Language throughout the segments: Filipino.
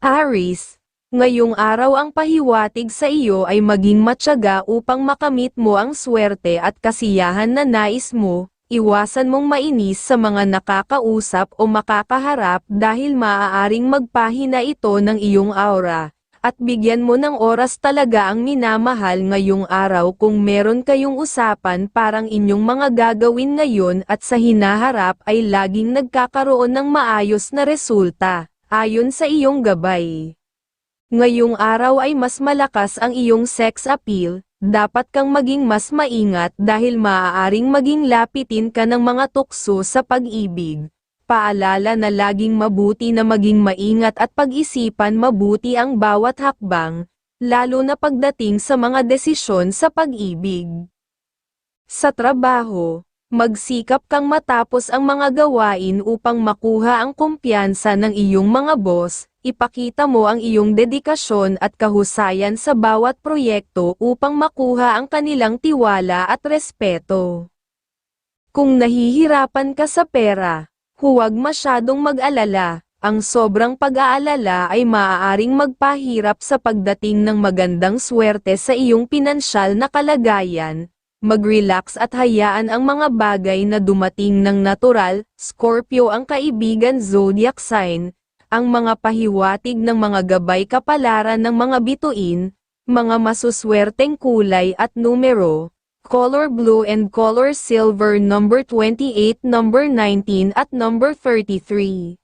Aris, ngayong araw ang pahiwatig sa iyo ay maging matyaga upang makamit mo ang swerte at kasiyahan na nais mo, iwasan mong mainis sa mga nakakausap o makakaharap dahil maaaring magpahina ito ng iyong aura, at bigyan mo ng oras talaga ang minamahal ngayong araw kung meron kayong usapan parang inyong mga gagawin ngayon at sa hinaharap ay laging nagkakaroon ng maayos na resulta, ayon sa iyong gabay. Ngayong araw ay mas malakas ang iyong sex appeal, dapat kang maging mas maingat dahil maaaring maging lapitin ka ng mga tukso sa pag-ibig. Paalala na laging mabuti na maging maingat at pag-isipan mabuti ang bawat hakbang, lalo na pagdating sa mga desisyon sa pag-ibig. Sa trabaho, magsikap kang matapos ang mga gawain upang makuha ang kumpiyansa ng iyong mga boss, ipakita mo ang iyong dedikasyon at kahusayan sa bawat proyekto upang makuha ang kanilang tiwala at respeto. Kung nahihirapan ka sa pera, huwag masyadong mag-alala, ang sobrang pag-aalala ay maaaring magpahirap sa pagdating ng magandang swerte sa iyong pinansyal na kalagayan, mag-relax at hayaan ang mga bagay na dumating ng natural, Scorpio ang kaibigan zodiac sign, ang mga pahiwatig ng mga gabay kapalaran ng mga bituin, mga masuswerteng kulay at numero, color blue and color silver number 28, number 19 at number 33.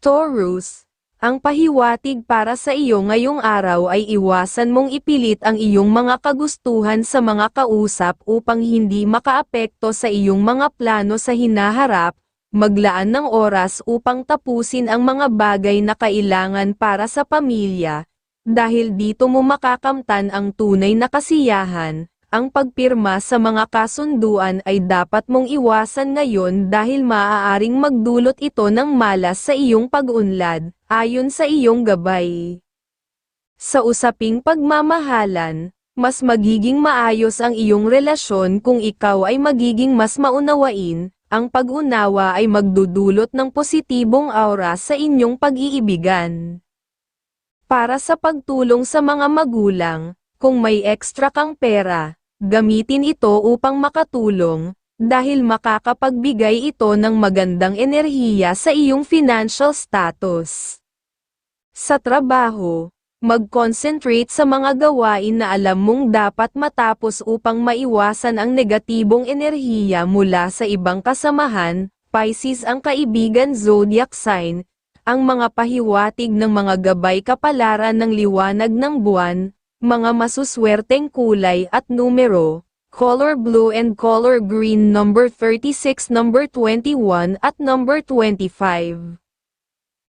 Taurus, ang pahiwatig para sa iyo ngayong araw ay iwasan mong ipilit ang iyong mga kagustuhan sa mga kausap upang hindi makaapekto sa iyong mga plano sa hinaharap, maglaan ng oras upang tapusin ang mga bagay na kailangan para sa pamilya, dahil dito mo makakamtan ang tunay na kasiyahan. Ang pagpirma sa mga kasunduan ay dapat mong iwasan ngayon dahil maaaring magdulot ito ng malas sa iyong pag-unlad, ayon sa iyong gabay. Sa usaping pagmamahalan, mas magiging maayos ang iyong relasyon kung ikaw ay magiging mas maunawain, ang pag-unawa ay magdudulot ng positibong aura sa inyong pag-iibigan. Para sa pagtulong sa mga magulang, kung may extra kang pera, gamitin ito upang makatulong, dahil makakapagbigay ito ng magandang enerhiya sa iyong financial status. Sa trabaho, mag-concentrate sa mga gawain na alam mong dapat matapos upang maiwasan ang negatibong enerhiya mula sa ibang kasamahan, Pisces ang kaibigan zodiac sign, ang mga pahiwatig ng mga gabay kapalaran ng liwanag ng buwan, mga masuswerteng kulay at numero, color blue and color green number 36 number 21 at number 25.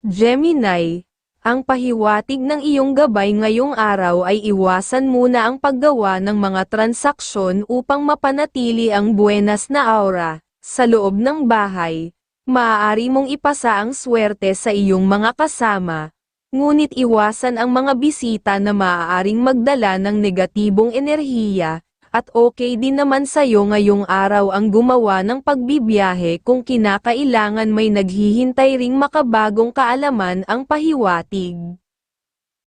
Gemini, ang pahiwatig ng iyong gabay ngayong araw ay iwasan muna ang paggawa ng mga transaksyon upang mapanatili ang buenas na aura, sa loob ng bahay, maaari mong ipasa ang swerte sa iyong mga kasama, Ngunit iwasan ang mga bisita na maaaring magdala ng negatibong enerhiya, at okay din naman sa'yo ngayong araw ang gumawa ng pagbibiyahe kung kinakailangan may naghihintay ring makabagong kaalaman ang pahiwatig.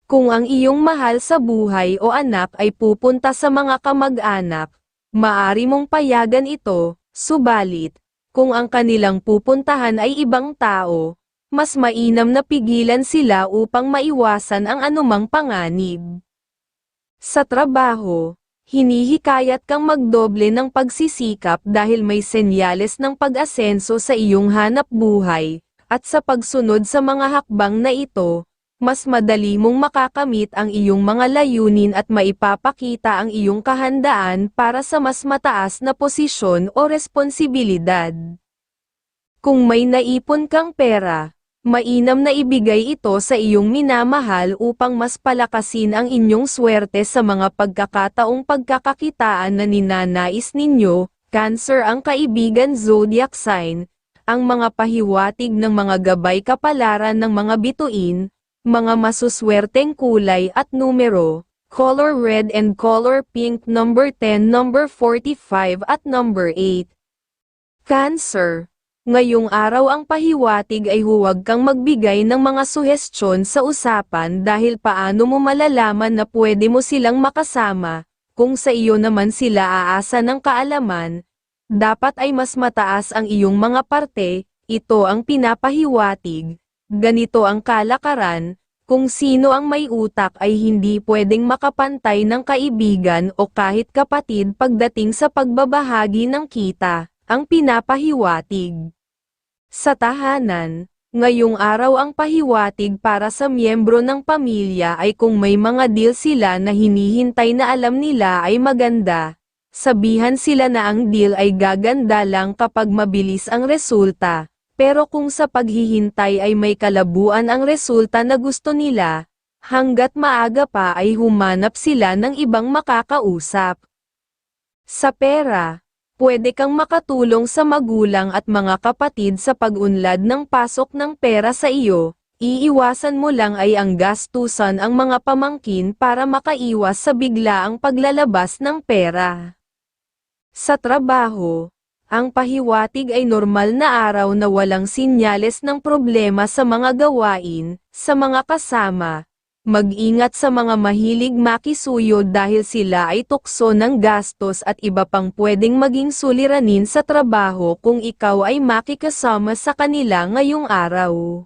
Kung ang iyong mahal sa buhay o anak ay pupunta sa mga kamag-anak, maari mong payagan ito, subalit, kung ang kanilang pupuntahan ay ibang tao, mas mainam na pigilan sila upang maiwasan ang anumang panganib. Sa trabaho, hinihikayat kang magdoble ng pagsisikap dahil may senyales ng pag-asenso sa iyong hanap buhay, at sa pagsunod sa mga hakbang na ito, mas madali mong makakamit ang iyong mga layunin at maipapakita ang iyong kahandaan para sa mas mataas na posisyon o responsibilidad. Kung may naipon kang pera, Mainam na ibigay ito sa iyong minamahal upang mas palakasin ang inyong swerte sa mga pagkakataong pagkakakitaan na ninanais ninyo, Cancer ang kaibigan zodiac sign, ang mga pahiwatig ng mga gabay kapalaran ng mga bituin, mga masuswerteng kulay at numero, color red and color pink number 10 number 45 at number 8. Cancer Ngayong araw ang pahiwatig ay huwag kang magbigay ng mga suhestyon sa usapan dahil paano mo malalaman na pwede mo silang makasama, kung sa iyo naman sila aasa ng kaalaman, dapat ay mas mataas ang iyong mga parte, ito ang pinapahiwatig, ganito ang kalakaran, kung sino ang may utak ay hindi pwedeng makapantay ng kaibigan o kahit kapatid pagdating sa pagbabahagi ng kita, ang pinapahiwatig. Sa tahanan, ngayong araw ang pahiwatig para sa miyembro ng pamilya ay kung may mga deal sila na hinihintay na alam nila ay maganda, sabihan sila na ang deal ay gaganda lang kapag mabilis ang resulta. Pero kung sa paghihintay ay may kalabuan ang resulta na gusto nila, hanggat maaga pa ay humanap sila ng ibang makakausap. Sa pera, pwede kang makatulong sa magulang at mga kapatid sa pag-unlad ng pasok ng pera sa iyo, iiwasan mo lang ay ang gastusan ang mga pamangkin para makaiwas sa biglaang paglalabas ng pera. Sa trabaho, ang pahiwatig ay normal na araw na walang sinyales ng problema sa mga gawain, sa mga kasama. Mag-ingat sa mga mahilig makisuyo dahil sila ay tukso ng gastos at iba pang pwedeng maging suliranin sa trabaho kung ikaw ay makikasama sa kanila ngayong araw.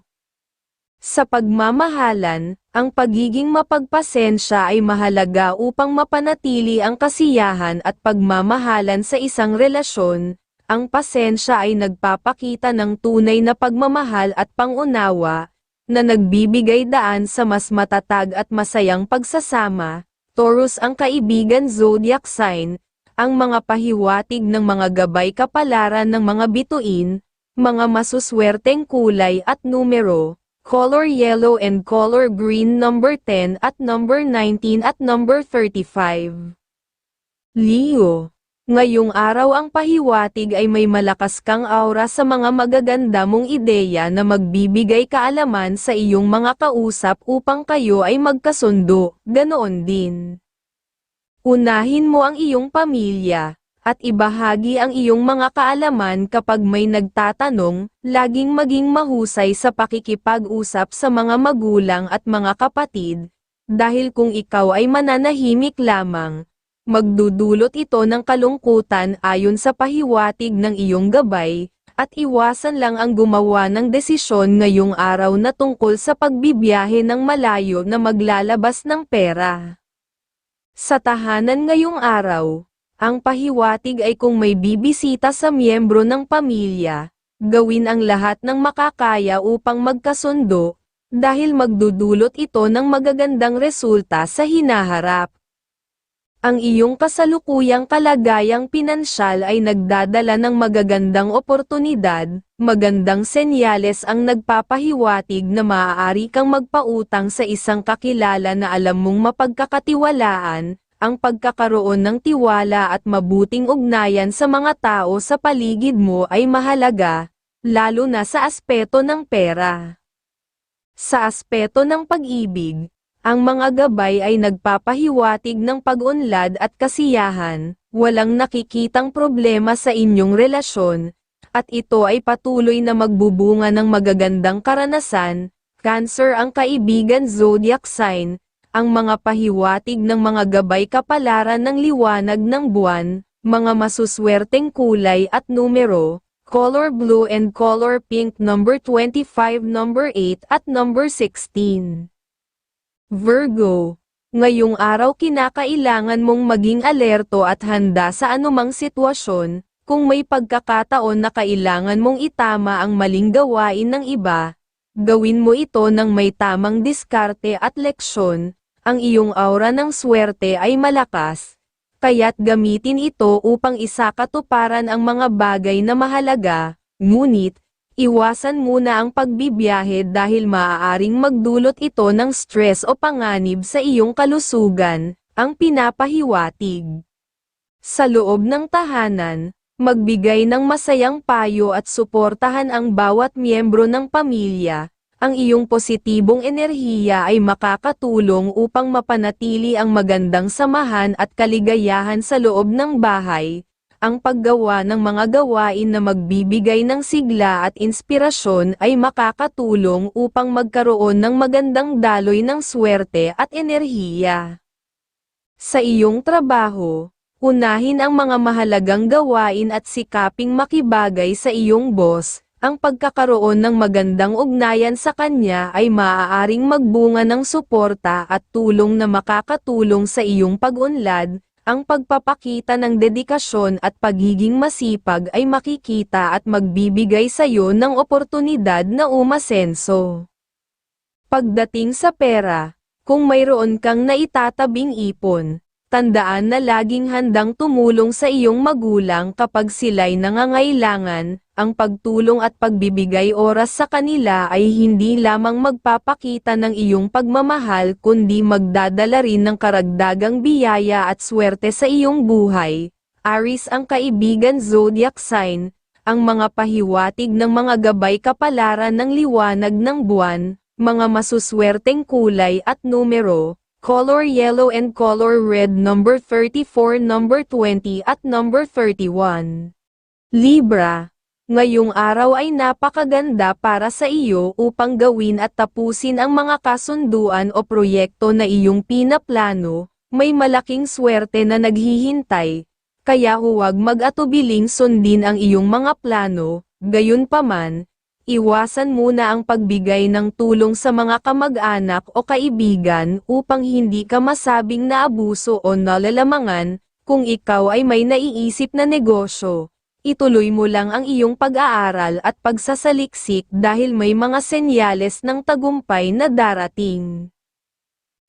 Sa pagmamahalan, ang pagiging mapagpasensya ay mahalaga upang mapanatili ang kasiyahan at pagmamahalan sa isang relasyon, ang pasensya ay nagpapakita ng tunay na pagmamahal at pangunawa, na nagbibigay daan sa mas matatag at masayang pagsasama. Taurus ang kaibigan zodiac sign, ang mga pahiwatig ng mga gabay kapalaran ng mga bituin, mga masuswerteng kulay at numero, color yellow and color green number 10 at number 19 at number 35. Leo Ngayong araw ang pahiwatig ay may malakas kang aura sa mga magaganda mong ideya na magbibigay kaalaman sa iyong mga kausap upang kayo ay magkasundo, ganoon din. Unahin mo ang iyong pamilya, at ibahagi ang iyong mga kaalaman kapag may nagtatanong, laging maging mahusay sa pakikipag-usap sa mga magulang at mga kapatid, dahil kung ikaw ay mananahimik lamang, magdudulot ito ng kalungkutan ayon sa pahiwatig ng iyong gabay, at iwasan lang ang gumawa ng desisyon ngayong araw na tungkol sa pagbibiyahe ng malayo na maglalabas ng pera. Sa tahanan ngayong araw, ang pahiwatig ay kung may bibisita sa miyembro ng pamilya, gawin ang lahat ng makakaya upang magkasundo, dahil magdudulot ito ng magagandang resulta sa hinaharap. Ang iyong kasalukuyang kalagayang pinansyal ay nagdadala ng magagandang oportunidad, magandang senyales ang nagpapahiwatig na maaari kang magpautang sa isang kakilala na alam mong mapagkakatiwalaan, ang pagkakaroon ng tiwala at mabuting ugnayan sa mga tao sa paligid mo ay mahalaga, lalo na sa aspeto ng pera. Sa aspeto ng pag-ibig, ang mga gabay ay nagpapahiwatig ng pag-unlad at kasiyahan, walang nakikitang problema sa inyong relasyon, at ito ay patuloy na magbubunga ng magagandang karanasan, Cancer ang kaibigan zodiac sign, ang mga pahiwatig ng mga gabay kapalaran ng liwanag ng buwan, mga masuswerteng kulay at numero, color blue and color pink number 25 number 8 at number 16. Virgo, ngayong araw kinakailangan mong maging alerto at handa sa anumang sitwasyon, kung may pagkakataon na kailangan mong itama ang maling gawain ng iba, gawin mo ito ng may tamang diskarte at leksyon, ang iyong aura ng swerte ay malakas, kaya't gamitin ito upang isakatuparan ang mga bagay na mahalaga, ngunit, iwasan muna ang pagbibiyahe dahil maaaring magdulot ito ng stress o panganib sa iyong kalusugan, ang pinapahiwatig. Sa loob ng tahanan, magbigay ng masayang payo at suportahan ang bawat miyembro ng pamilya, ang iyong positibong enerhiya ay makakatulong upang mapanatili ang magandang samahan at kaligayahan sa loob ng bahay. Ang paggawa ng mga gawain na magbibigay ng sigla at inspirasyon ay makakatulong upang magkaroon ng magandang daloy ng swerte at enerhiya. Sa iyong trabaho, unahin ang mga mahalagang gawain at sikaping makibagay sa iyong boss, ang pagkakaroon ng magandang ugnayan sa kanya ay maaaring magbunga ng suporta at tulong na makakatulong sa iyong pag-unlad, ang pagpapakita ng dedikasyon at pagiging masipag ay makikita at magbibigay sa iyo ng oportunidad na umasenso. Pagdating sa pera, kung mayroon kang naitatabing ipon, tandaan na laging handang tumulong sa iyong magulang kapag sila'y nangangailangan, ang pagtulong at pagbibigay oras sa kanila ay hindi lamang magpapakita ng iyong pagmamahal kundi magdadala rin ng karagdagang biyaya at swerte sa iyong buhay. Aris ang kaibigan zodiac sign, ang mga pahiwatig ng mga gabay kapalaran ng liwanag ng buwan, mga masuswerteng kulay at numero, color yellow and color red number 34 number 20 at number 31. Libra Ngayong araw ay napakaganda para sa iyo upang gawin at tapusin ang mga kasunduan o proyekto na iyong pinaplano, may malaking swerte na naghihintay, kaya huwag mag-atubiling sundin ang iyong mga plano, gayunpaman, iwasan muna ang pagbigay ng tulong sa mga kamag-anak o kaibigan upang hindi ka masabing naabuso o nalalamangan, kung ikaw ay may naiisip na negosyo ituloy mo lang ang iyong pag-aaral at pagsasaliksik dahil may mga senyales ng tagumpay na darating.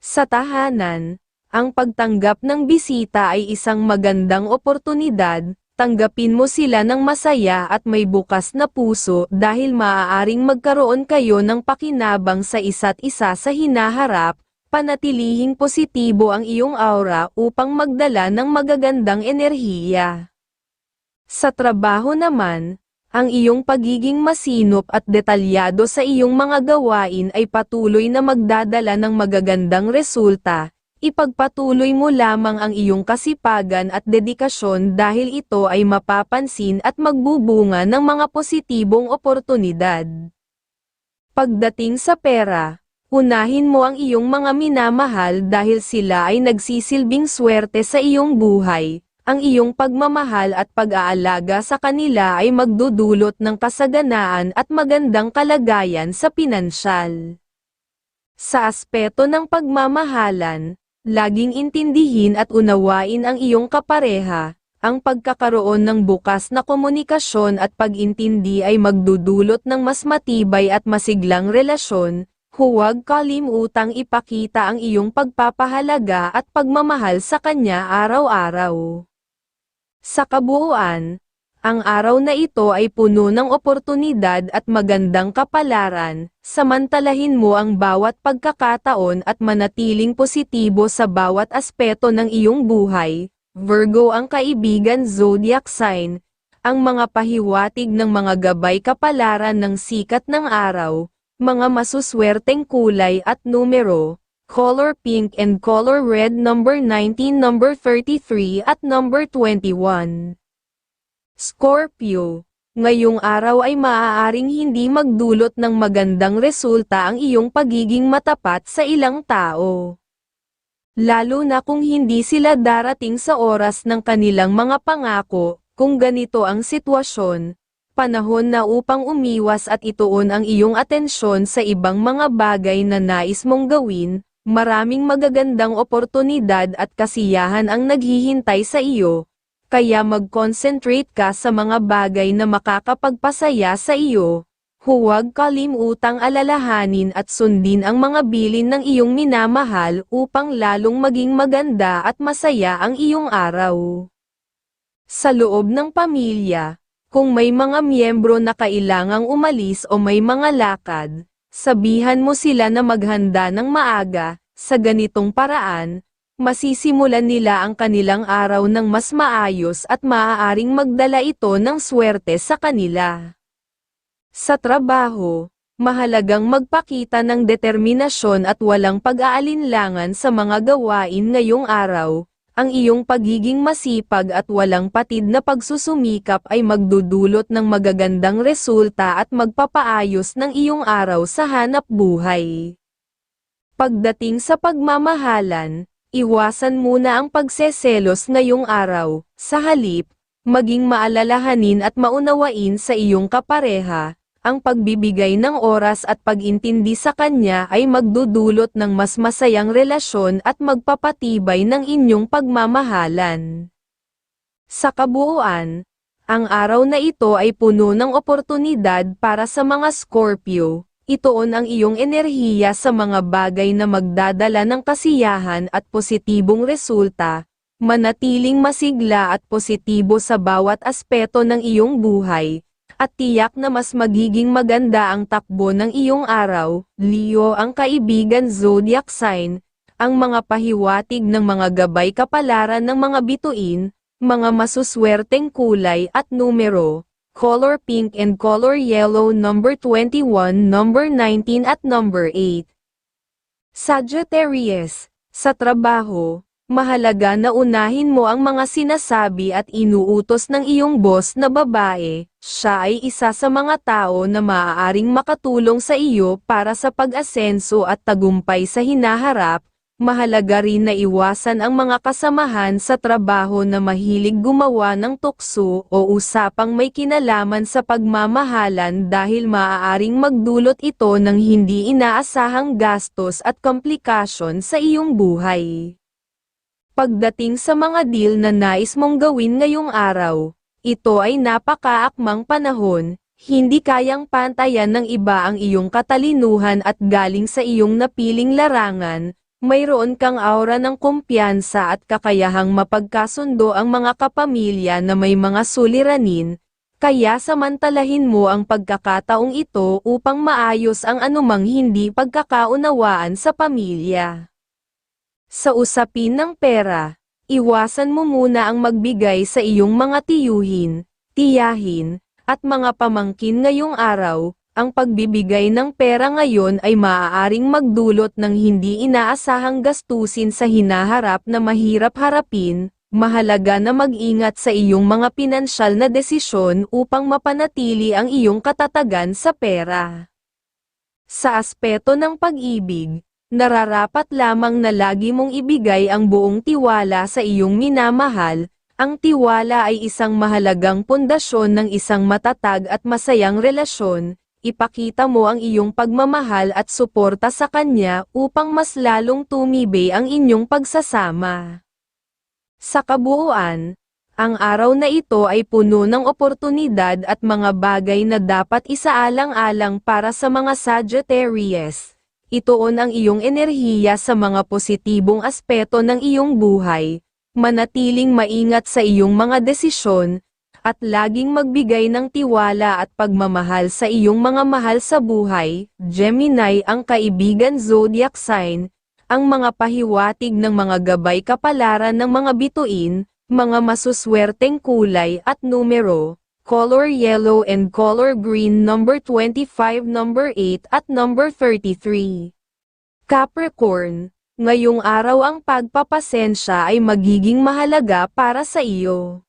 Sa tahanan, ang pagtanggap ng bisita ay isang magandang oportunidad, tanggapin mo sila ng masaya at may bukas na puso dahil maaaring magkaroon kayo ng pakinabang sa isa't isa sa hinaharap, panatilihing positibo ang iyong aura upang magdala ng magagandang enerhiya. Sa trabaho naman, ang iyong pagiging masinop at detalyado sa iyong mga gawain ay patuloy na magdadala ng magagandang resulta. Ipagpatuloy mo lamang ang iyong kasipagan at dedikasyon dahil ito ay mapapansin at magbubunga ng mga positibong oportunidad. Pagdating sa pera, unahin mo ang iyong mga minamahal dahil sila ay nagsisilbing swerte sa iyong buhay ang iyong pagmamahal at pag-aalaga sa kanila ay magdudulot ng kasaganaan at magandang kalagayan sa pinansyal. Sa aspeto ng pagmamahalan, laging intindihin at unawain ang iyong kapareha, ang pagkakaroon ng bukas na komunikasyon at pag-intindi ay magdudulot ng mas matibay at masiglang relasyon, huwag kalimutang ipakita ang iyong pagpapahalaga at pagmamahal sa kanya araw-araw. Sa kabuuan, ang araw na ito ay puno ng oportunidad at magandang kapalaran, samantalahin mo ang bawat pagkakataon at manatiling positibo sa bawat aspeto ng iyong buhay. Virgo ang kaibigan zodiac sign, ang mga pahiwatig ng mga gabay kapalaran ng sikat ng araw, mga masuswerteng kulay at numero, color pink and color red number 19 number 33 at number 21. Scorpio, ngayong araw ay maaaring hindi magdulot ng magandang resulta ang iyong pagiging matapat sa ilang tao. Lalo na kung hindi sila darating sa oras ng kanilang mga pangako, kung ganito ang sitwasyon, panahon na upang umiwas at ituon ang iyong atensyon sa ibang mga bagay na nais mong gawin, Maraming magagandang oportunidad at kasiyahan ang naghihintay sa iyo, kaya mag-concentrate ka sa mga bagay na makakapagpasaya sa iyo. Huwag kalimutang alalahanin at sundin ang mga bilin ng iyong minamahal upang lalong maging maganda at masaya ang iyong araw. Sa loob ng pamilya, kung may mga miyembro na kailangang umalis o may mga lakad, Sabihan mo sila na maghanda ng maaga, sa ganitong paraan, masisimulan nila ang kanilang araw ng mas maayos at maaaring magdala ito ng swerte sa kanila. Sa trabaho, mahalagang magpakita ng determinasyon at walang pag-aalinlangan sa mga gawain ngayong araw, ang iyong pagiging masipag at walang patid na pagsusumikap ay magdudulot ng magagandang resulta at magpapaayos ng iyong araw sa hanap buhay. Pagdating sa pagmamahalan, iwasan muna ang pagseselos ngayong araw, sa halip, maging maalalahanin at maunawain sa iyong kapareha, ang pagbibigay ng oras at pag-intindi sa kanya ay magdudulot ng mas masayang relasyon at magpapatibay ng inyong pagmamahalan. Sa kabuuan, ang araw na ito ay puno ng oportunidad para sa mga Scorpio. Itoon ang iyong enerhiya sa mga bagay na magdadala ng kasiyahan at positibong resulta, manatiling masigla at positibo sa bawat aspeto ng iyong buhay, at tiyak na mas magiging maganda ang takbo ng iyong araw, Leo ang kaibigan zodiac sign, ang mga pahiwatig ng mga gabay kapalaran ng mga bituin, mga masuswerteng kulay at numero, color pink and color yellow number 21, number 19 at number 8. Sagittarius, sa trabaho, mahalaga na unahin mo ang mga sinasabi at inuutos ng iyong boss na babae, siya ay isa sa mga tao na maaaring makatulong sa iyo para sa pag-asenso at tagumpay sa hinaharap, mahalaga rin na iwasan ang mga kasamahan sa trabaho na mahilig gumawa ng tukso o usapang may kinalaman sa pagmamahalan dahil maaaring magdulot ito ng hindi inaasahang gastos at komplikasyon sa iyong buhay. Pagdating sa mga deal na nais mong gawin ngayong araw, ito ay napakaakmang panahon, hindi kayang pantayan ng iba ang iyong katalinuhan at galing sa iyong napiling larangan, mayroon kang aura ng kumpiyansa at kakayahang mapagkasundo ang mga kapamilya na may mga suliranin, kaya samantalahin mo ang pagkakataong ito upang maayos ang anumang hindi pagkakaunawaan sa pamilya. Sa usapin ng pera, iwasan mo muna ang magbigay sa iyong mga tiyuhin, tiyahin, at mga pamangkin ngayong araw, ang pagbibigay ng pera ngayon ay maaaring magdulot ng hindi inaasahang gastusin sa hinaharap na mahirap harapin, mahalaga na mag-ingat sa iyong mga pinansyal na desisyon upang mapanatili ang iyong katatagan sa pera. Sa aspeto ng pag-ibig, nararapat lamang na lagi mong ibigay ang buong tiwala sa iyong minamahal, ang tiwala ay isang mahalagang pundasyon ng isang matatag at masayang relasyon, ipakita mo ang iyong pagmamahal at suporta sa kanya upang mas lalong tumibay ang inyong pagsasama. Sa kabuuan, ang araw na ito ay puno ng oportunidad at mga bagay na dapat isaalang-alang para sa mga Sagittarius. Itoon ang iyong enerhiya sa mga positibong aspeto ng iyong buhay, manatiling maingat sa iyong mga desisyon, at laging magbigay ng tiwala at pagmamahal sa iyong mga mahal sa buhay, Gemini ang kaibigan zodiac sign, ang mga pahiwatig ng mga gabay kapalaran ng mga bituin, mga masuswerteng kulay at numero, color yellow and color green number 25 number 8 at number 33. Capricorn, ngayong araw ang pagpapasensya ay magiging mahalaga para sa iyo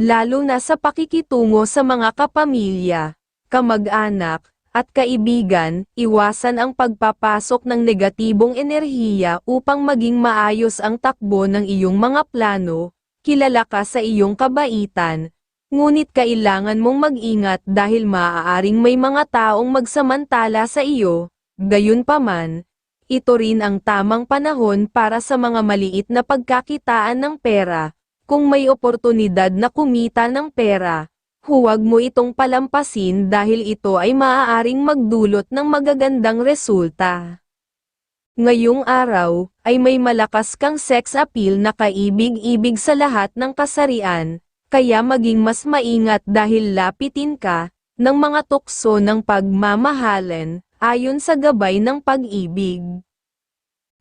lalo na sa pakikitungo sa mga kapamilya, kamag-anak, at kaibigan, iwasan ang pagpapasok ng negatibong enerhiya upang maging maayos ang takbo ng iyong mga plano, kilala ka sa iyong kabaitan, ngunit kailangan mong mag-ingat dahil maaaring may mga taong magsamantala sa iyo, gayunpaman, ito rin ang tamang panahon para sa mga maliit na pagkakitaan ng pera, kung may oportunidad na kumita ng pera, huwag mo itong palampasin dahil ito ay maaaring magdulot ng magagandang resulta. Ngayong araw, ay may malakas kang sex appeal na kaibig-ibig sa lahat ng kasarian, kaya maging mas maingat dahil lapitin ka, ng mga tukso ng pagmamahalan, ayon sa gabay ng pag-ibig.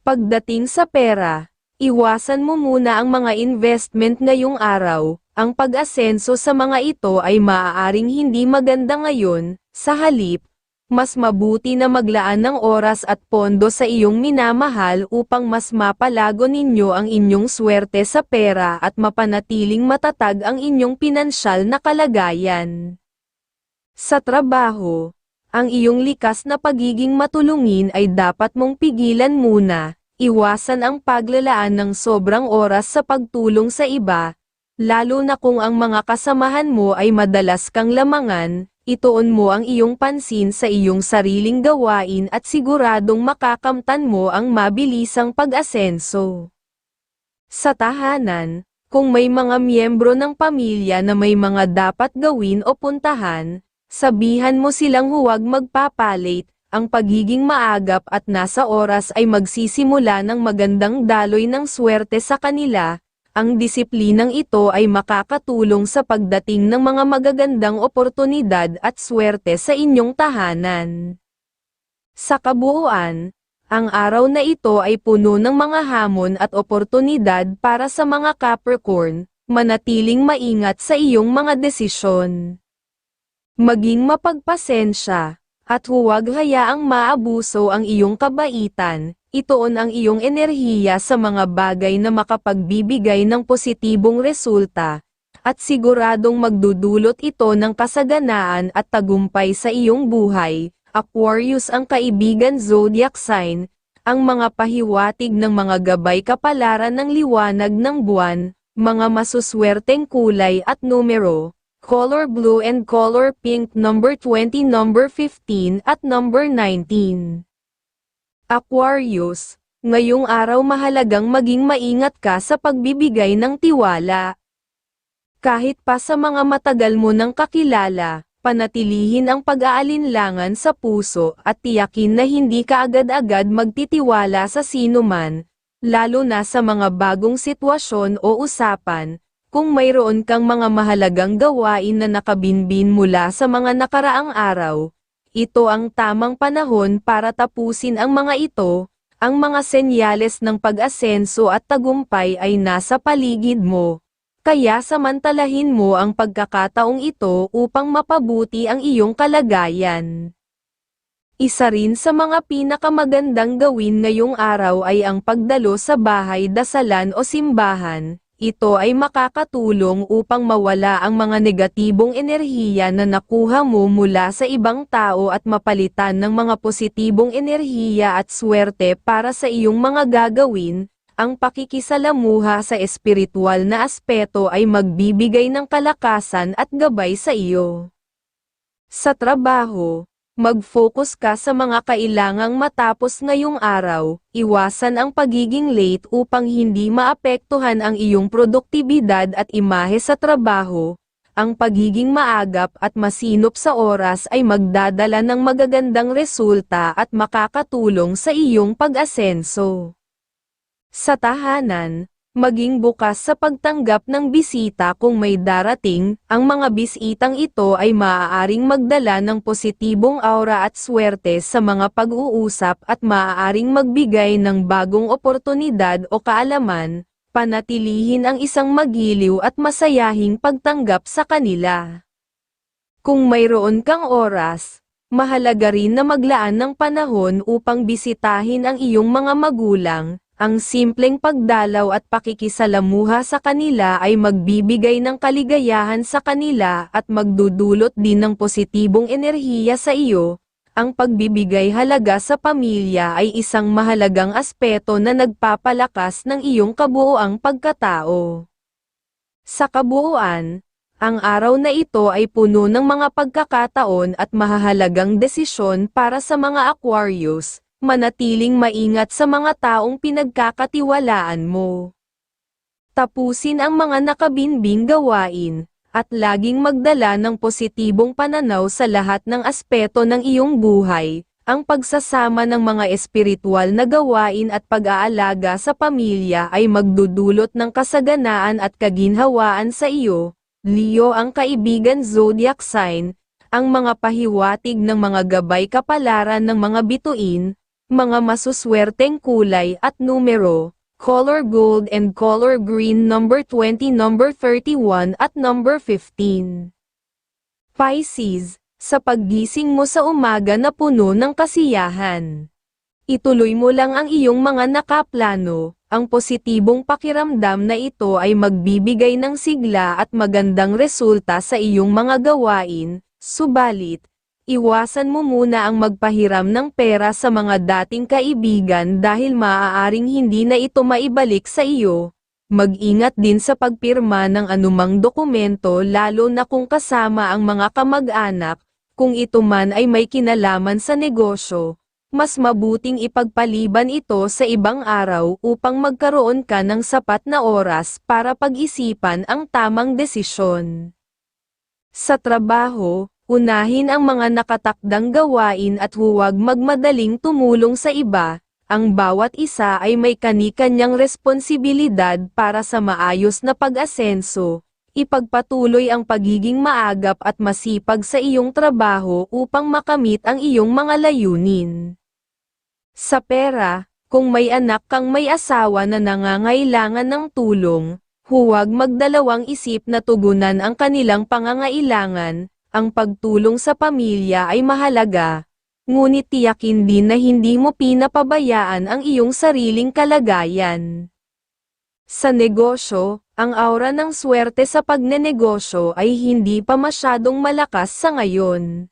Pagdating sa pera, Iwasan mo muna ang mga investment ngayong araw, ang pag-asenso sa mga ito ay maaaring hindi maganda ngayon, sa halip, mas mabuti na maglaan ng oras at pondo sa iyong minamahal upang mas mapalago ninyo ang inyong swerte sa pera at mapanatiling matatag ang inyong pinansyal na kalagayan. Sa trabaho, ang iyong likas na pagiging matulungin ay dapat mong pigilan muna, iwasan ang paglalaan ng sobrang oras sa pagtulong sa iba, lalo na kung ang mga kasamahan mo ay madalas kang lamangan, ituon mo ang iyong pansin sa iyong sariling gawain at siguradong makakamtan mo ang mabilisang pag-asenso. Sa tahanan, kung may mga miyembro ng pamilya na may mga dapat gawin o puntahan, sabihan mo silang huwag magpapalit, ang pagiging maagap at nasa oras ay magsisimula ng magandang daloy ng swerte sa kanila, ang disiplinang ito ay makakatulong sa pagdating ng mga magagandang oportunidad at swerte sa inyong tahanan. Sa kabuuan, ang araw na ito ay puno ng mga hamon at oportunidad para sa mga Capricorn, manatiling maingat sa iyong mga desisyon. Maging mapagpasensya, at huwag hayaang maabuso ang iyong kabaitan, ituon ang iyong enerhiya sa mga bagay na makapagbibigay ng positibong resulta, at siguradong magdudulot ito ng kasaganaan at tagumpay sa iyong buhay. Aquarius ang kaibigan zodiac sign, ang mga pahiwatig ng mga gabay kapalaran ng liwanag ng buwan, mga masuswerteng kulay at numero, color blue and color pink number 20 number 15 at number 19. Aquarius, ngayong araw mahalagang maging maingat ka sa pagbibigay ng tiwala. Kahit pa sa mga matagal mo ng kakilala, panatilihin ang pag-aalinlangan sa puso at tiyakin na hindi ka agad-agad magtitiwala sa sino man, lalo na sa mga bagong sitwasyon o usapan, kung mayroon kang mga mahalagang gawain na nakabinbin mula sa mga nakaraang araw, ito ang tamang panahon para tapusin ang mga ito, ang mga senyales ng pag-asenso at tagumpay ay nasa paligid mo. Kaya samantalahin mo ang pagkakataong ito upang mapabuti ang iyong kalagayan. Isa rin sa mga pinakamagandang gawin ngayong araw ay ang pagdalo sa bahay dasalan o simbahan, ito ay makakatulong upang mawala ang mga negatibong enerhiya na nakuha mo mula sa ibang tao at mapalitan ng mga positibong enerhiya at swerte para sa iyong mga gagawin, ang pakikisalamuha sa espiritual na aspeto ay magbibigay ng kalakasan at gabay sa iyo. Sa trabaho, mag-focus ka sa mga kailangang matapos ngayong araw, iwasan ang pagiging late upang hindi maapektuhan ang iyong produktibidad at imahe sa trabaho, ang pagiging maagap at masinop sa oras ay magdadala ng magagandang resulta at makakatulong sa iyong pag-asenso. Sa tahanan, maging bukas sa pagtanggap ng bisita kung may darating, ang mga bisitang ito ay maaaring magdala ng positibong aura at swerte sa mga pag-uusap at maaaring magbigay ng bagong oportunidad o kaalaman, panatilihin ang isang magiliw at masayahing pagtanggap sa kanila. Kung mayroon kang oras, mahalaga rin na maglaan ng panahon upang bisitahin ang iyong mga magulang, ang simpleng pagdalaw at pakikisalamuha sa kanila ay magbibigay ng kaligayahan sa kanila at magdudulot din ng positibong enerhiya sa iyo. Ang pagbibigay halaga sa pamilya ay isang mahalagang aspeto na nagpapalakas ng iyong kabuoang pagkatao. Sa kabuuan, ang araw na ito ay puno ng mga pagkakataon at mahahalagang desisyon para sa mga Aquarius, manatiling maingat sa mga taong pinagkakatiwalaan mo. Tapusin ang mga nakabinbing gawain, at laging magdala ng positibong pananaw sa lahat ng aspeto ng iyong buhay, ang pagsasama ng mga espiritual na gawain at pag-aalaga sa pamilya ay magdudulot ng kasaganaan at kaginhawaan sa iyo, Leo ang kaibigan zodiac sign, ang mga pahiwatig ng mga gabay kapalaran ng mga bituin, mga masuswerteng kulay at numero, color gold and color green number 20 number 31 at number 15. Pisces, sa paggising mo sa umaga na puno ng kasiyahan. Ituloy mo lang ang iyong mga nakaplano, ang positibong pakiramdam na ito ay magbibigay ng sigla at magandang resulta sa iyong mga gawain, subalit, iwasan mo muna ang magpahiram ng pera sa mga dating kaibigan dahil maaaring hindi na ito maibalik sa iyo. Mag-ingat din sa pagpirma ng anumang dokumento lalo na kung kasama ang mga kamag-anak, kung ito man ay may kinalaman sa negosyo, mas mabuting ipagpaliban ito sa ibang araw upang magkaroon ka ng sapat na oras para pag-isipan ang tamang desisyon. Sa trabaho, unahin ang mga nakatakdang gawain at huwag magmadaling tumulong sa iba, ang bawat isa ay may kani-kanyang responsibilidad para sa maayos na pag-asenso, ipagpatuloy ang pagiging maagap at masipag sa iyong trabaho upang makamit ang iyong mga layunin. Sa pera, kung may anak kang may asawa na nangangailangan ng tulong, huwag magdalawang isip na tugunan ang kanilang pangangailangan, ang pagtulong sa pamilya ay mahalaga, ngunit tiyakin din na hindi mo pinapabayaan ang iyong sariling kalagayan. Sa negosyo, ang aura ng swerte sa pagnenegosyo ay hindi pa masyadong malakas sa ngayon.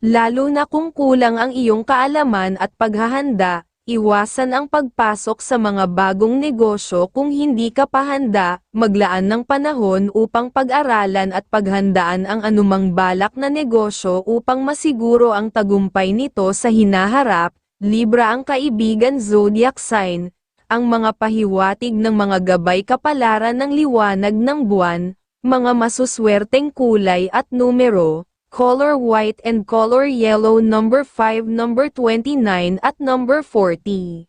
Lalo na kung kulang ang iyong kaalaman at paghahanda, iwasan ang pagpasok sa mga bagong negosyo kung hindi ka pa handa, maglaan ng panahon upang pag-aralan at paghandaan ang anumang balak na negosyo upang masiguro ang tagumpay nito sa hinaharap, Libra ang kaibigan zodiac sign, ang mga pahiwatig ng mga gabay kapalaran ng liwanag ng buwan, mga masuswerteng kulay at numero, color white and color yellow number 5 number 29 at number 40.